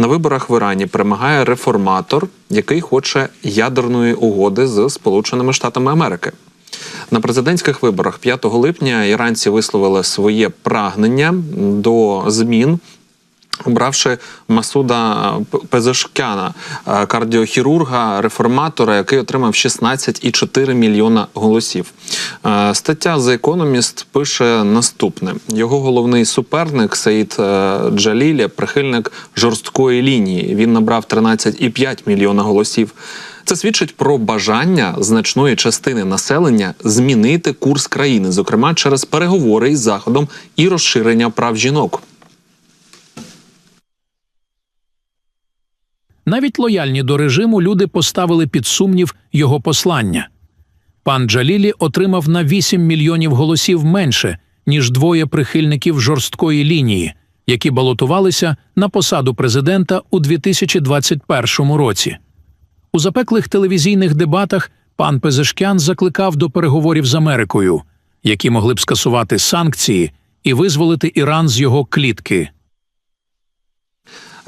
На виборах в Ірані перемагає реформатор, який хоче ядерної угоди з Сполученими Штатами Америки. На президентських виборах 5 липня іранці висловили своє прагнення до змін. Обравши Масуда П- Пезешкяна, е, кардіохірурга, реформатора, який отримав 16,4 мільйона голосів. Е, Стаття The Economist пише наступне: його головний суперник Саїд е, Джалілі, прихильник жорсткої лінії. Він набрав 13,5 мільйона голосів. Це свідчить про бажання значної частини населення змінити курс країни, зокрема через переговори із заходом і розширення прав жінок. Навіть лояльні до режиму люди поставили під сумнів його послання. Пан Джалілі отримав на 8 мільйонів голосів менше, ніж двоє прихильників жорсткої лінії, які балотувалися на посаду президента у 2021 році. У запеклих телевізійних дебатах пан Пезешкян закликав до переговорів з Америкою, які могли б скасувати санкції і визволити Іран з його клітки.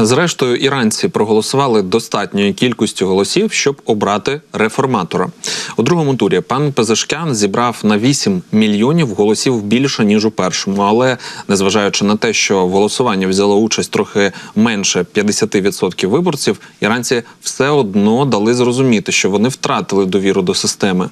Зрештою, іранці проголосували достатньою кількістю голосів, щоб обрати реформатора. У другому турі пан Пезешкян зібрав на 8 мільйонів голосів більше ніж у першому. Але незважаючи на те, що в голосуванні взяло участь трохи менше 50% виборців, іранці все одно дали зрозуміти, що вони втратили довіру до системи.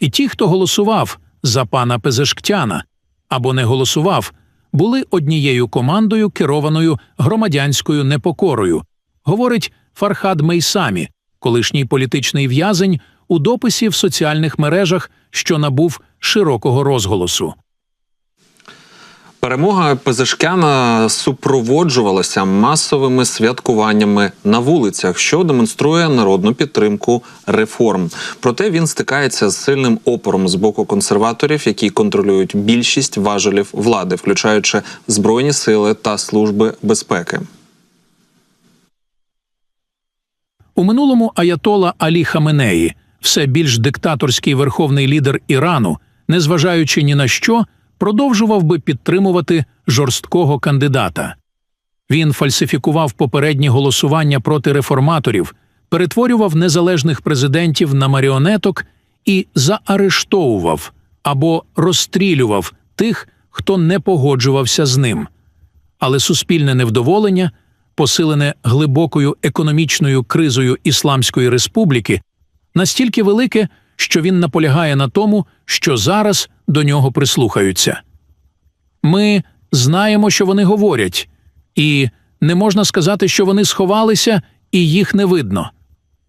І ті, хто голосував за пана Пезешктяна або не голосував, були однією командою, керованою громадянською непокорою, говорить Фархад Мейсамі, колишній політичний в'язень, у дописі в соціальних мережах, що набув широкого розголосу. Перемога Пезешкяна супроводжувалася масовими святкуваннями на вулицях, що демонструє народну підтримку реформ. Проте він стикається з сильним опором з боку консерваторів, які контролюють більшість важелів влади, включаючи збройні сили та служби безпеки. У минулому Аятола Алі Хаменеї, все більш диктаторський верховний лідер Ірану, незважаючи ні на що, продовжував би підтримувати жорсткого кандидата. Він фальсифікував попередні голосування проти реформаторів, перетворював незалежних президентів на маріонеток і заарештовував або розстрілював тих, хто не погоджувався з ним. Але суспільне невдоволення, посилене глибокою економічною кризою Ісламської республіки, настільки велике, що він наполягає на тому, що зараз до нього прислухаються. Ми знаємо, що вони говорять, і не можна сказати, що вони сховалися і їх не видно,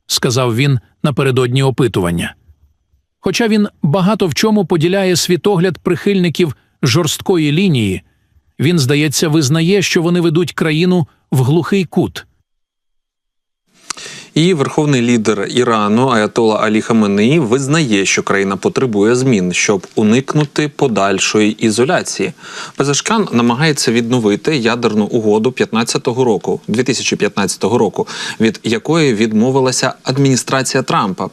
сказав він напередодні опитування. Хоча він багато в чому поділяє світогляд прихильників жорсткої лінії, він, здається, визнає, що вони ведуть країну в глухий кут. І верховний лідер Ірану Аятола Алі Хаменеї визнає, що країна потребує змін, щоб уникнути подальшої ізоляції. Пезешкан намагається відновити ядерну угоду 15-го року, 2015 року, від якої відмовилася адміністрація Трампа.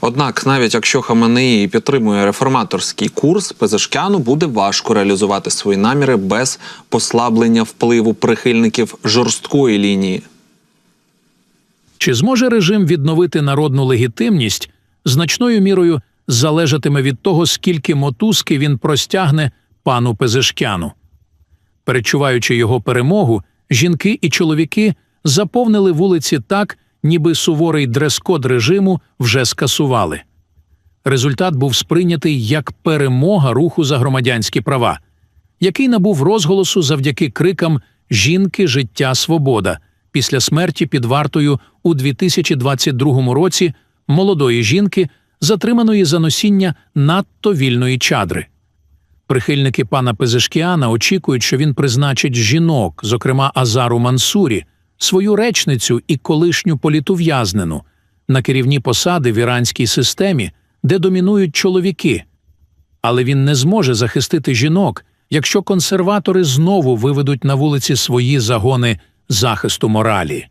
Однак, навіть якщо Хаменеї підтримує реформаторський курс, Пезешкяну буде важко реалізувати свої наміри без послаблення впливу прихильників жорсткої лінії. Чи зможе режим відновити народну легітимність, значною мірою залежатиме від того, скільки мотузки він простягне пану Пезешкяну. Перечуваючи його перемогу, жінки і чоловіки заповнили вулиці так, ніби суворий дрес-код режиму вже скасували. Результат був сприйнятий як перемога руху за громадянські права, який набув розголосу завдяки крикам Жінки, життя, свобода після смерті під вартою у 2022 році молодої жінки, затриманої за носіння надто вільної чадри. Прихильники пана Пезешкіана очікують, що він призначить жінок, зокрема Азару Мансурі, свою речницю і колишню політув'язнену, на керівні посади в іранській системі, де домінують чоловіки. Але він не зможе захистити жінок, якщо консерватори знову виведуть на вулиці свої загони захисту моралі.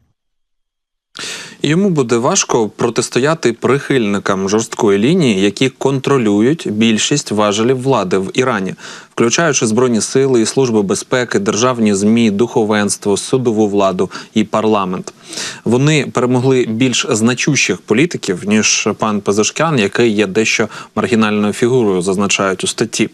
Йому буде важко протистояти прихильникам жорсткої лінії, які контролюють більшість важелів влади в Ірані, включаючи збройні сили і служби безпеки, державні змі, духовенство, судову владу і парламент. Вони перемогли більш значущих політиків ніж пан Пезешкян, який є дещо маргінальною фігурою, зазначають у статті.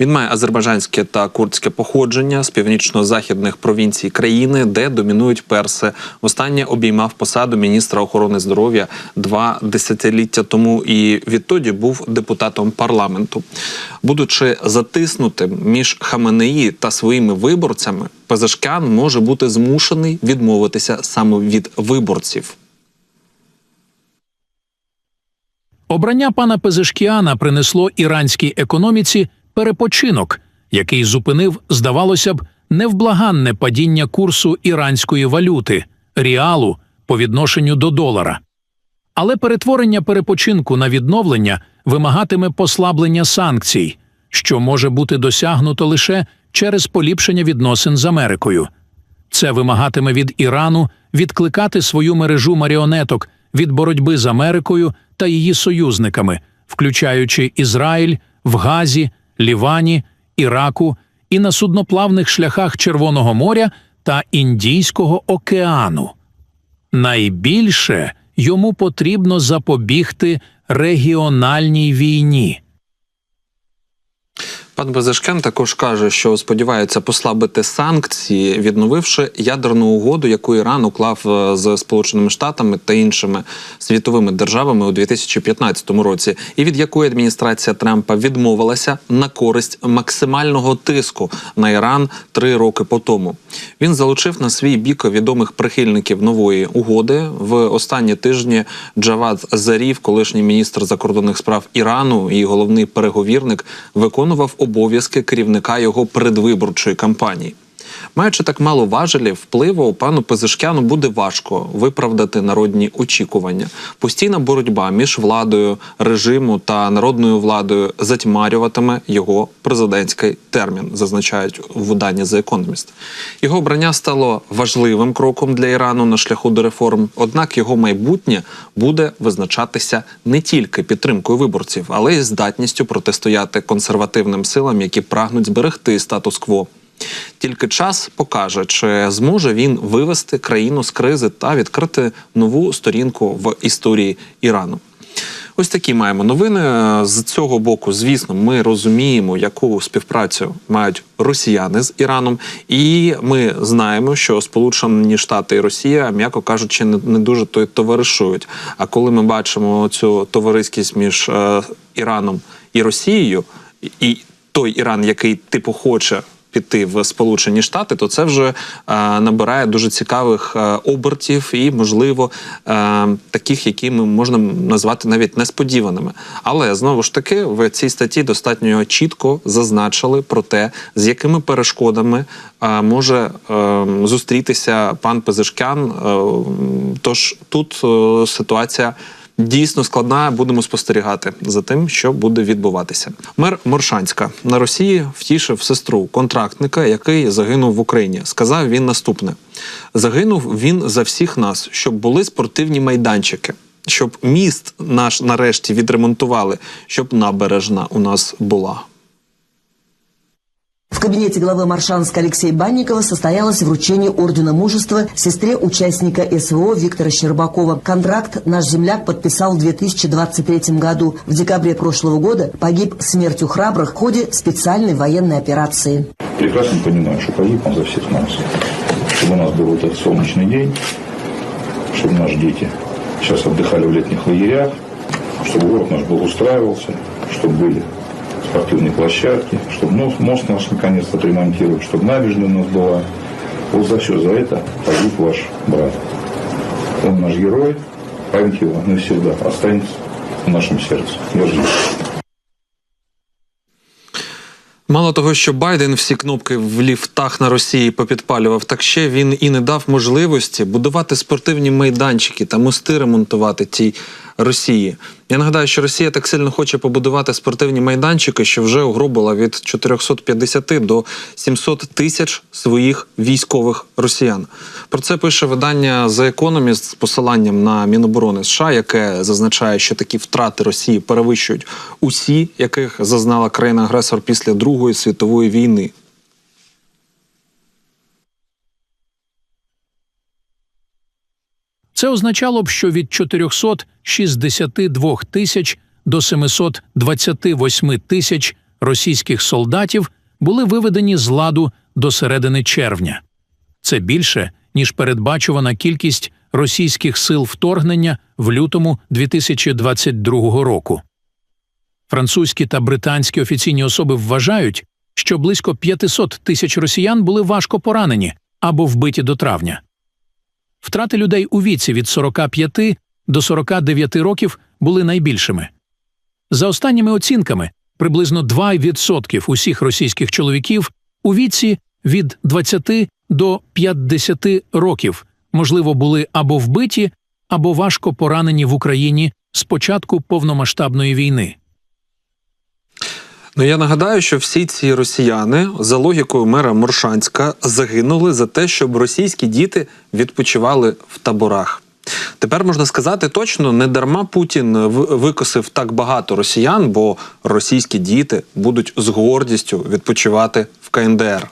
Він має азербайджанське та курдське походження з північно-західних провінцій країни, де домінують перси. Востаннє обіймав посаду міністра охорони здоров'я два десятиліття тому і відтоді був депутатом парламенту. Будучи затиснутим між Хаменеї та своїми виборцями, Пезешкян може бути змушений відмовитися саме від виборців. Обрання пана Пезешкіана принесло іранській економіці перепочинок, який зупинив, здавалося б, невблаганне падіння курсу іранської валюти ріалу по відношенню до долара. Але перетворення перепочинку на відновлення вимагатиме послаблення санкцій, що може бути досягнуто лише через поліпшення відносин з Америкою. Це вимагатиме від Ірану відкликати свою мережу маріонеток від боротьби з Америкою та її союзниками, включаючи Ізраїль в Газі, Лівані, Іраку і на судноплавних шляхах Червоного моря та Індійського океану. Найбільше йому потрібно запобігти регіональній війні. Пан Безешкен також каже, що сподівається послабити санкції, відновивши ядерну угоду, яку Іран уклав е, з Сполученими Штатами та іншими світовими державами у 2015 році, і від якої адміністрація Трампа відмовилася на користь максимального тиску на Іран три роки по тому. Він залучив на свій бік відомих прихильників нової угоди в останні тижні. Джавад Зарів, колишній міністр закордонних справ Ірану і головний переговірник, виконував обов'язки керівника його предвиборчої кампанії. Маючи так мало важелів, впливу пану Пезешкяну буде важко виправдати народні очікування. Постійна боротьба між владою режиму та народною владою затьмарюватиме його президентський термін, зазначають в виданні The Economist. Його обрання стало важливим кроком для Ірану на шляху до реформ. Однак його майбутнє буде визначатися не тільки підтримкою виборців, але й здатністю протистояти консервативним силам, які прагнуть зберегти статус-кво. Тільки час покаже, чи зможе він вивести країну з кризи та відкрити нову сторінку в історії Ірану. Ось такі маємо новини. З цього боку, звісно, ми розуміємо, яку співпрацю мають росіяни з Іраном, і ми знаємо, що Сполучені Штати і Росія, м'яко кажучи, не, дуже то й товаришують. А коли ми бачимо цю товариськість між е, Іраном і Росією, і той Іран, який типу хоче піти в Сполучені Штати, то це вже е, набирає дуже цікавих е, обертів і, можливо, е, таких, які ми можна назвати навіть несподіваними. Але знову ж таки, в цій статті достатньо чітко зазначили про те, з якими перешкодами може зустрітися пан Пезешкян. Е, тож тут ситуація. Дійсно складна, будемо спостерігати за тим, що буде відбуватися. Мер Моршанська на Росії втішив сестру контрактника, який загинув в Україні. Сказав він наступне: загинув він за всіх нас, щоб були спортивні майданчики, щоб міст наш нарешті відремонтували, щоб набережна у нас була. В кабинете главы Маршанска Алексея Банникова состоялось вручение Ордена Мужества сестре участника СВО Виктора Щербакова. Контракт наш земляк подписал в 2023 году. В декабре прошлого года погиб смертью храбрых в ходе специальной военной операции. прекрасно понимаю, что погиб он за всех нас. Чтобы у нас был этот солнечный день, чтобы наши дети сейчас отдыхали в летних лагерях, чтобы город наш был устраивался, чтобы были спортивные площадки, чтобы мост, мост наш наконец-то отремонтировали, чтобы набережная у нас была. Вот за все за это погиб ваш брат. Он наш герой, память его навсегда останется в нашем сердце. Я жду. Мало того, що Байден всі кнопки в ліфтах на Росії попідпалював, так ще він і не дав можливості будувати спортивні майданчики та мости ремонтувати тій Росії. Я нагадаю, що Росія так сильно хоче побудувати спортивні майданчики, що вже угробила від 450 до 700 тисяч своїх військових росіян. Про це пише видання The Economist з посиланням на Міноборони США, яке зазначає, що такі втрати Росії перевищують усі, яких зазнала країна-агресор після Другої світової війни. Це означало б, що від 462 тисяч до 728 тисяч російських солдатів були виведені з ладу до середини червня. Це більше, ніж передбачувана кількість російських сил вторгнення в лютому 2022 року. Французькі та британські офіційні особи вважають, що близько 500 тисяч росіян були важко поранені або вбиті до травня. Втрати людей у віці від 45 до 49 років були найбільшими. За останніми оцінками, приблизно 2% усіх російських чоловіків у віці від 20 до 50 років, можливо, були або вбиті, або важко поранені в Україні з початку повномасштабної війни. Ну я нагадаю, що всі ці росіяни, за логікою мера Моршанська, загинули за те, щоб російські діти відпочивали в таборах. Тепер можна сказати точно, не дарма Путін викосив так багато росіян, бо російські діти будуть з гордістю відпочивати в КНДР.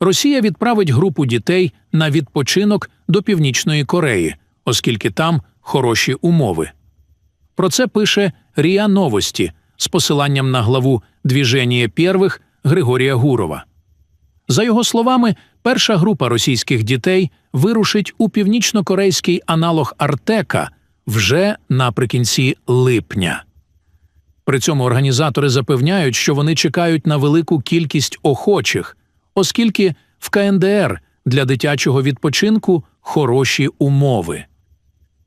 Росія відправить групу дітей на відпочинок до Північної Кореї, оскільки там хороші умови. Про це пише РІА Новості з посиланням на главу «Двіження Первих» Григорія Гурова. За його словами, перша група російських дітей вирушить у північно-корейський аналог Артека вже наприкінці липня. При цьому організатори запевняють, що вони чекають на велику кількість охочих, оскільки в КНДР для дитячого відпочинку хороші умови.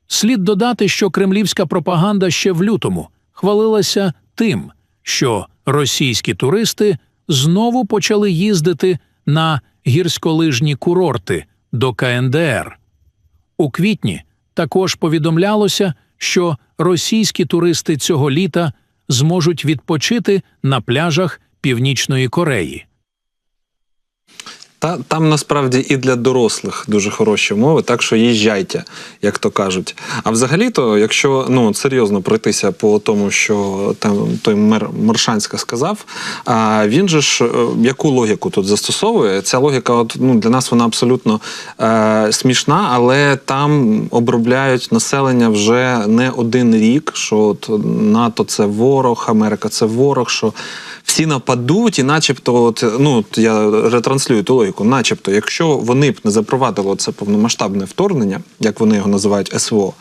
Слід додати, що кремлівська пропаганда ще в лютому хвалилася тим, що російські туристи знову почали їздити на гірськолижні курорти до КНДР. У квітні також повідомлялося, що російські туристи цього літа зможуть відпочити на пляжах Північної Кореї. Та там насправді і для дорослих дуже хороші умови, так що їжджайте, як то кажуть. А взагалі-то, якщо ну серйозно пройтися по тому, що там той мер Маршанська сказав, а він же ж е, яку логіку тут застосовує? Ця логіка, от ну для нас вона абсолютно е, смішна, але там обробляють населення вже не один рік. Що от НАТО це ворог, Америка це ворог. що всі нападуть, і начебто, от, ну я ретранслюю ту логіку, начебто, якщо вони б не запровадили це повномасштабне вторгнення, як вони його називають СВО,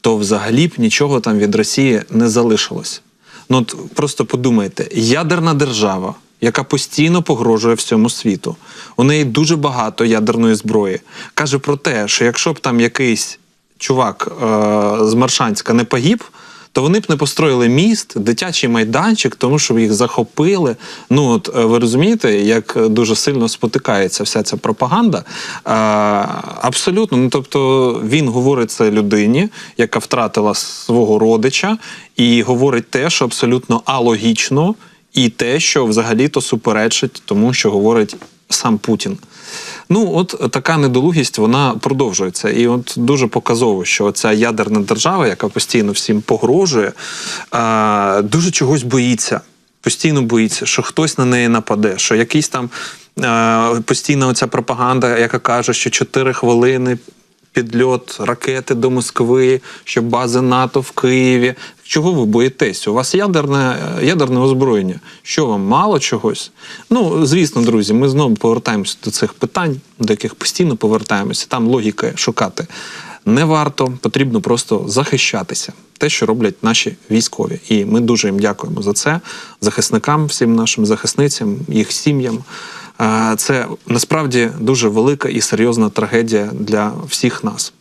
то взагалі б нічого там від Росії не залишилось. Ну от просто подумайте, ядерна держава, яка постійно погрожує всьому світу, у неї дуже багато ядерної зброї, каже про те, що якщо б там якийсь чувак е- з Маршанська не погиб, то вони б не построїли міст, дитячий майданчик, тому що їх захопили. Ну от е, ви розумієте, як дуже сильно спотикається вся ця пропаганда. А, абсолютно, ну тобто він говорить це людині, яка втратила свого родича, і говорить те, що абсолютно алогічно, і те, що взагалі-то суперечить тому, що говорить сам Путін. Ну, от така недолугість вона продовжується. І от дуже показово, що ця ядерна держава, яка постійно всім погрожує, дуже чогось боїться. Постійно боїться, що хтось на неї нападе, що якийсь там постійна оця пропаганда, яка каже, що 4 хвилини підльот ракети до Москви, що бази НАТО в Києві. Чого ви боїтесь? У вас ядерне, ядерне озброєння. Що вам мало чогось? Ну, звісно, друзі, ми знову повертаємося до цих питань, до яких постійно повертаємося. Там логіки шукати не варто, потрібно просто захищатися. Те, що роблять наші військові. І ми дуже їм дякуємо за це, захисникам, всім нашим захисницям, їх сім'ям. Е, Це насправді дуже велика і серйозна трагедія для всіх нас.